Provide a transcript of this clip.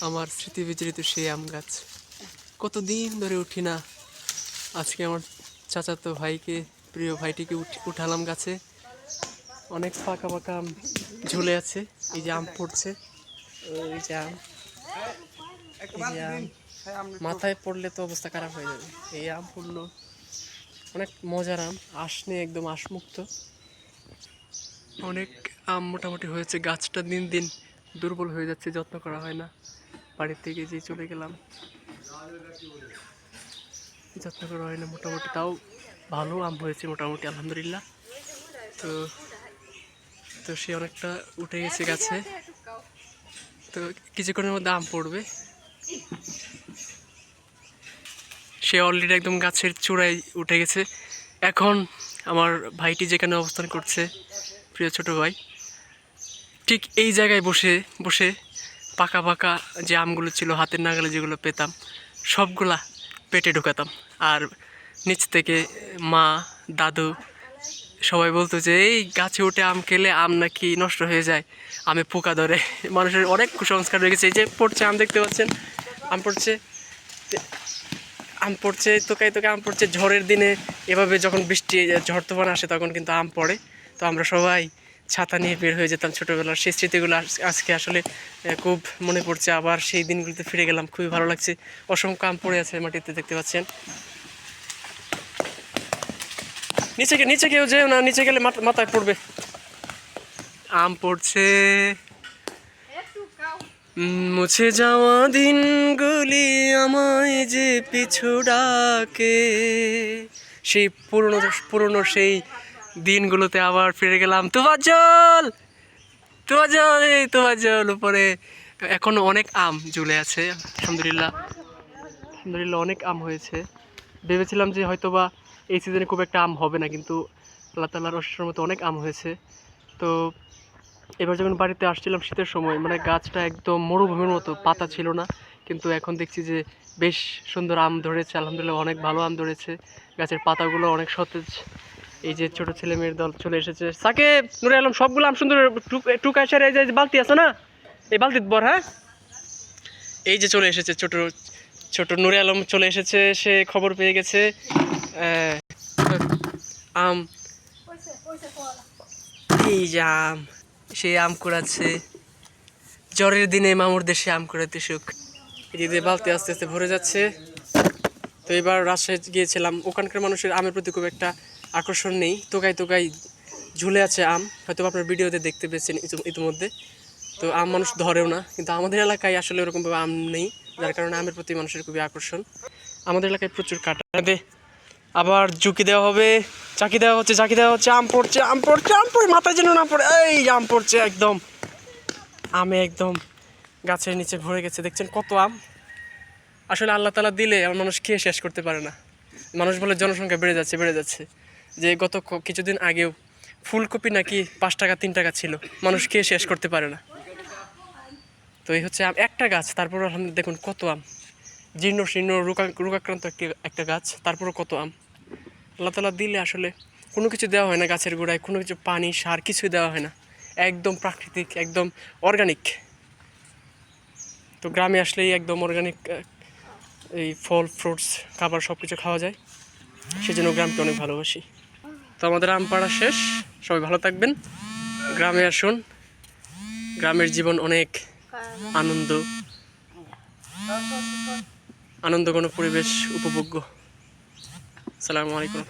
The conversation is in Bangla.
আমার স্মৃতি বিজড়িত সেই আম গাছ। কতদিন ধরে উঠি না। আজকে আমার চাচাতো ভাইকে, প্রিয় ভাইটিকে উঠ- উঠালাম গাছে। অনেক পাকা পাকা আম ঝুলে আছে। এই যে আম পড়ছে। এই যে আম। মাথায় পড়লে তো অবস্থা খারাপ হয়ে যাবে। এই আম পড়ল। অনেক মজার আম। আঁশ নিয়ে একদম আশমুক্ত। অনেক আম মোটামুটি হয়েছে গাছটা দিন দিন। দুর্বল হয়ে যাচ্ছে, যত্ন করা হয় না। বাড়ির থেকে যে চলে গেলাম। যত্ন করা হয় না মোটামুটি, তাও ভালো, আম হয়েছে মোটামুটি, আলহামদুলিল্লাহ। তো তো সে অনেকটা উঠে গেছে গাছে। তো কিছুক্ষণের মধ্যে আম পড়বে। সে অলরেডি একদম গাছের চূড়ায় উঠে গেছে। এখন আমার ভাইটি যেখানে অবস্থান করছে, প্রিয় ছোট ভাই ঠিক এই জায়গায় বসে বসে পাকা পাকা যে আমগুলো ছিল, হাতের নাগালে যেগুলো পেতাম, সবগুলা পেটে ঢুকাতাম। আর নিচ থেকে মা, দাদু সবাই বলতো যে, এই গাছে উঠে আম খেলে আম নাকি নষ্ট হয়ে যায়, আমে পোকা ধরে। মানুষের অনেক কুসংস্কার রয়ে গেছে। এই যে পড়ছে আম, দেখতে পাচ্ছেন? আম পড়ছে। আম পড়ছে তোকাই তোকে আম পড়ছে। ঝড়ের দিনে এভাবে যখন বৃষ্টি, ঝড় তুফান আসে, তখন কিন্তু আম পড়ে। তো আমরা সবাই ছাতা নিয়ে বের হয়ে যেতাম ছোটোবেলার সেই স্মৃতিগুলো আজকে আসলে খুব মনে পড়ছে। আবার সেই দিনগুলোতে ফিরে গেলাম, খুবই ভালো লাগছে। অসংখ্য আম পড়ে আছে মাটিতে, দেখতে পাচ্ছেন। নিচে নিচে কেউ যেও না, নিচে গেলে মাথা- মাথায় পড়বে। আম পড়ছে। মুছে যাওয়া দিনগুলি আমায় যে পিছু ডাকে, সেই পুরনো পুরনো সেই দিনগুলোতে আবার ফিরে গেলাম। তোমার জল তোমার জল এই তোমার জল উপরে। এখনও অনেক আম ঝুলে আছে, আলহামদুলিল্লাহ। আলহামদুলিল্লাহ অনেক আম হয়েছে। ভেবেছিলাম যে হয়তোবা এই সিজনে খুব একটা আম হবে না, কিন্তু আল্লাহ তাল্লাহর রসের মতো অনেক আম হয়েছে। তো এবার যখন বাড়িতে আসছিলাম শীতের সময় মানে গাছটা একদম মরুভূমির মতো, পাতা ছিল না, কিন্তু এখন দেখছি যে বেশ সুন্দর আম ধরেছে, আলহামদুলিল্লাহ অনেক ভালো আম ধরেছে। গাছের পাতাগুলো অনেক সতেজ। এই যে ছোট ছেলে মেয়ের দল চলে এসেছে। সাকে নুরে আলম, সবগুলো আম সুন্দর টুকা সারে এই যে বালতি আছে না? এই বালতি বর হ্যাঁ? এই যে চলে এসেছে ছোট ছোট নুরে আলম চলে এসেছে, সে খবর পেয়ে গেছে। আম। এই যে আম, সে আম কুড়াচ্ছে। জ্বরের দিনে মামুর দেশে আম কুড়াতে সুখ। এই যে বালতি আস্তে আস্তে ভরে যাচ্ছে। তো এবার রাজশাহী গিয়েছিলাম। ওখানকার মানুষের আমের প্রতি খুব একটা আকর্ষণ নেই। তোকাই তোকাই ঝুলে আছে আম। হয়তো আপনার ভিডিওতে দেখতে পেয়েছেন ইতি- ইতিমধ্যে। তো আম মানুষ ধরেও না। কিন্তু আমাদের এলাকায় আসলে ওরকমভাবে আম নেই, যার কারণে আমের প্রতি মানুষের খুবই আকর্ষণ। আমাদের এলাকায় প্রচুর কাটা। আবার ঝুঁকি দেওয়া হবে। চাকি দেওয়া হচ্ছে, চাকি দেওয়া হচ্ছে। আম পড়ছে আম পড়ছে, আম পড়ে, মাথায় যেন না পড়ে। এই আম পড়ছে একদম। আমে একদম গাছের নিচে ভরে গেছে। দেখছেন কত আম? আসলে আল্লাহ তালা দিলে আমার মানুষ খেয়ে শেষ করতে পারে না? মানুষ বলে জনসংখ্যা বেড়ে যাচ্ছে বেড়ে যাচ্ছে। যে গত কিছুদিন আগেও ফুলকপি নাকি পাঁচ টাকা, তিন টাকা ছিল, মানুষ খেয়ে শেষ করতে পারে না? তো এই হচ্ছে একটা গাছ তারপর দেখুন কত আম। জীর্ণ, শীর্ণ, রোগা রোগাক্রান্ত একটি, একটা গাছ, তারপরও কত আম। আল্লাহ তালা দিলে আসলে কোনো কিছু দেওয়া হয় না গাছের গোড়ায়, কোনো কিছু পানি, সার কিছুই দেওয়া হয় না। একদম প্রাকৃতিক, একদম অর্গানিক তো গ্রামে আসলেই একদম অর্গানিক এই ফল ফ্রুটস খাবার সব কিছু খাওয়া যায়। সেই জন্য গ্রামকে অনেক ভালোবাসি। তো আমাদের আম পাড়া শেষ। সবাই ভালো থাকবেন। গ্রামে আসুন। গ্রামের জীবন অনেক আনন্দ। আনন্দঘন পরিবেশ উপভোগ্য। আসসালামু আলাইকুম।